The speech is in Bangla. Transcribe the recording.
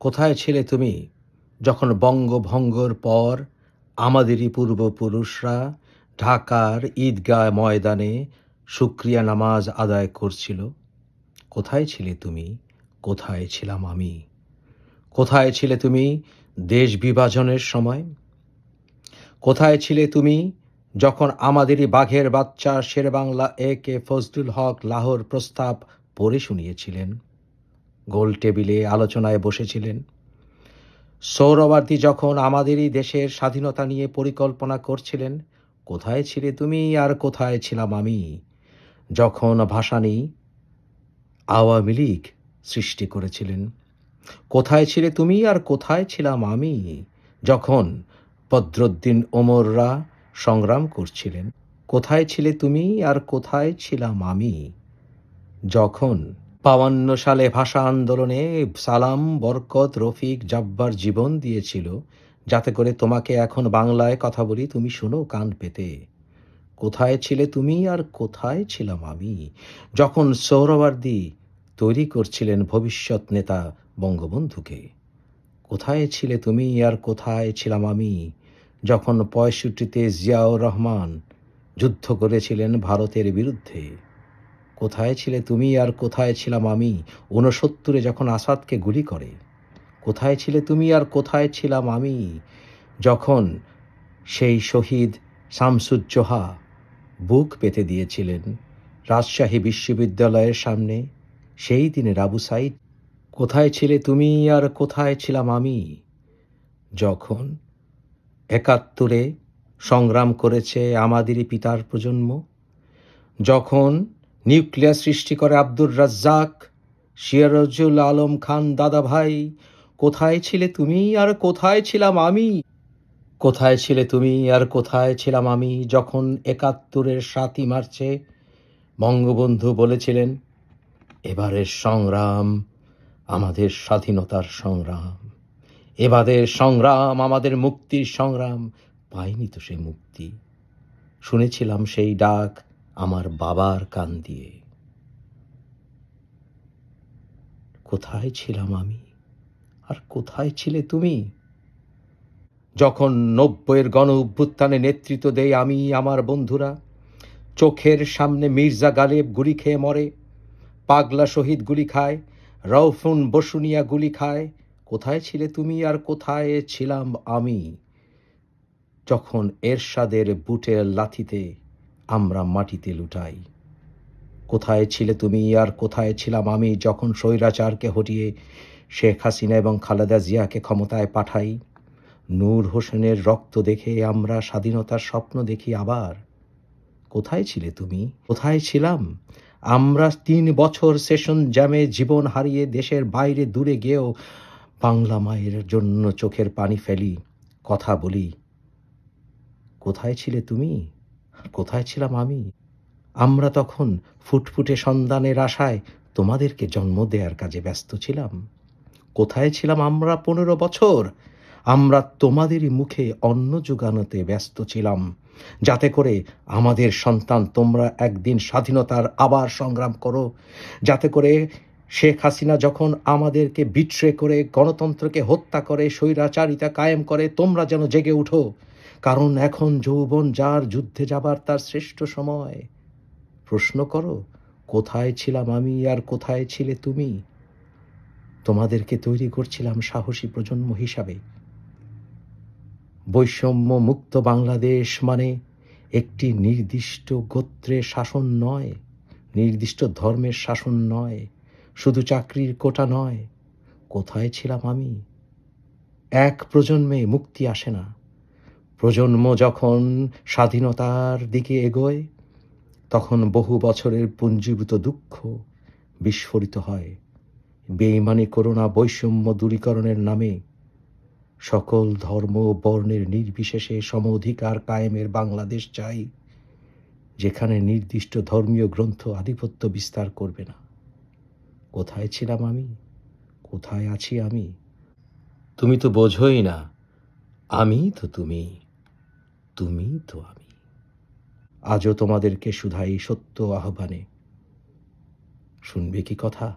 কোথায় ছিলে তুমি যখন বঙ্গভঙ্গর পর আমাদেরই পূর্বপুরুষরা ঢাকার ঈদগাহ ময়দানে শুক্রিয়া নামাজ আদায় করছিল? কোথায় ছিলে তুমি? কোথায় ছিলাম আমি? কোথায় ছিলে তুমি দেশ বিভাজনের সময়? কোথায় ছিলে তুমি যখন আমাদেরই বাঘের বাচ্চা শেরবাংলা এ কে ফজলুল হক লাহোর প্রস্তাব পড়ে শুনিয়েছিলেন? গোল টেবিলে আলোচনায় বসেছিলেন। সৌরবার্তী যখন আমাদেরই দেশের স্বাধীনতা নিয়ে পরিকল্পনা করছিলেন, কোথায় ছিলে তুমি আর কোথায় ছিলাম আমি? যখন ভাসানী আওয়ামী লীগ সৃষ্টি করেছিলেন। কোথায় ছিলে তুমি আর কোথায় ছিলাম আমি? যখন বদরুদ্দিন ওমররা সংগ্রাম করছিলেন। কোথায় ছিলে তুমি আর কোথায় ছিলাম আমি? যখন বাউান্ন সালে ভাষা আন্দোলনে সালাম, বরকত, রফিক, জব্বার জীবন দিয়েছিল। যাতে করে তোমাকে এখন বাংলায় কথা বলি, তুমি শোনো কান পেতে। কোথায় ছিলে তুমি আর কোথায় ছিলাম আমি? যখন সৌরবার্দী তৈরি করছিলেন ভবিষ্যৎ নেতা বঙ্গবন্ধুকে। কোথায় ছিলে তুমি আর কোথায় ছিলাম আমি? যখন পঁয়ষট্টিতে জিয়াউর রহমান যুদ্ধ করেছিলেন ভারতের বিরুদ্ধে। কোথায় ছিলে তুমি আর কোথায় ছিলাম আমি? ঊনসত্তরে যখন আসাদকে গুলি করে, কোথায় ছিলে তুমি আর কোথায় ছিলাম আমি? যখন সেই শহীদ শামসুজ্জোহা বুক পেতে দিয়েছিলেন রাজশাহী বিশ্ববিদ্যালয়ের সামনে, সেই দিনে রাবু সাইদ, কোথায় ছিলে তুমি আর কোথায় ছিলাম আমি? যখন একাত্তরে সংগ্রাম করেছে আমাদেরই পিতার প্রজন্ম, যখন নিউক্লিয়াস সৃষ্টি করে আব্দুর রাজ্জাক। সিরাজুল আলম খান, দাদা ভাই, কোথায় ছিলে তুমি আর কোথায় ছিলাম আমি? কোথায় ছিলে তুমি আর কোথায় ছিলাম আমি? যখন একাত্তরের সাতই মার্চে বঙ্গবন্ধু বলেছিলেন, এবারের সংগ্রাম আমাদের স্বাধীনতার সংগ্রাম। এবাদের সংগ্রাম আমাদের মুক্তির সংগ্রাম। পাইনি তো সে মুক্তি। শুনেছিলাম সেই ডাক। আমার বাবার কান দিয়ে। কোথায় ছিলাম আমি? আর কোথায় ছিলে তুমি? যখন নব্বইয়ের গণ অভ্যুত্থানে নেতৃত্ব দেই আমি, আমার বন্ধুরা, চোখের সামনে মির্জা গালেব গুলি খেয়ে মরে, পাগলা শহীদ গুলি খায় রৌফুন বসুনিয়া গুলি খায়। কোথায় ছিলে তুমি আর কোথায় ছিলাম আমি? যখন এরশাদের বুটের লাথিতে আমরা মাটিতে লুটাই। কোথায় ছিলে তুমি আর কোথায় ছিলাম আমি যখন স্বৈরাচারকে হটিয়ে শেখ হাসিনা এবং খালেদা জিয়াকে ক্ষমতায় পাঠাই? নূর হোসেনের রক্ত দেখে আমরা স্বাধীনতার স্বপ্ন দেখি আবার। কোথায় ছিলে তুমি? কোথায় ছিলাম? আমরা তিন বছর সেশন জ্যামে জীবন হারিয়ে দেশের বাইরে দূরে গিয়েও বাংলা মায়ের জন্য চোখের পানি ফেলি, কথা বলি। কোথায় ছিলে তুমি? কোথায় ছিলাম আমি? আমরা তখন ফুটফুটে সন্ধানের আশায় তোমাদেরকে জন্ম দেওয়ার কাজে ব্যস্ত ছিলাম। কোথায় ছিলাম আমরা পনেরো বছর? আমরা তোমাদেরই মুখে অন্ন যোগানোতে ব্যস্ত ছিলাম, যাতে করে আমাদের সন্তান তোমরা একদিন স্বাধীনতার আবার সংগ্রাম করো, যাতে করে শেখ হাসিনা যখন আমাদেরকে বিট্রে করে, গণতন্ত্রকে হত্যা করে, স্বৈরাচারিতা কায়েম করে, তোমরা যেন জেগে উঠো। কারণ এখন যৌবন যার যুদ্ধে যাবার তার শ্রেষ্ঠ সময়। প্রশ্ন করো, কোথায় ছিলাম আমি আর কোথায় ছিলে তুমি? তোমাদেরকে তৈরি করছিলাম সাহসী প্রজন্ম হিসাবে। বৈষম্য মুক্ত বাংলাদেশ মানে একটি নির্দিষ্ট গোত্রের শাসন নয়, নির্দিষ্ট ধর্মের শাসন নয়, শুধু চাকরির কোটা নয়। কোথায় ছিলাম আমি? এক প্রজন্মে মুক্তি আসে না। প্রজন্ম যখন স্বাধীনতার দিকে এগোয়, তখন বহু বছরের পুঞ্জীভূত দুঃখ বিস্ফোরিত হয়। বেইমানি করোনা বৈষম্য দূরীকরণের নামে সকল ধর্ম বর্ণের নির্বিশেষে সম অধিকার কায়েমের বাংলাদেশ চাই, যেখানে নির্দিষ্ট ধর্মীয় গ্রন্থ আধিপত্য বিস্তার করবে না। কোথায় ছিলাম আমি? কোথায় আছি আমি? তুমি তো বোঝোই না। আমি তো তুমি। তুমি তো আমি। আজও তোমাদেরকে শুধাই সত্য আহ্বানে। শুনবে কি কথা?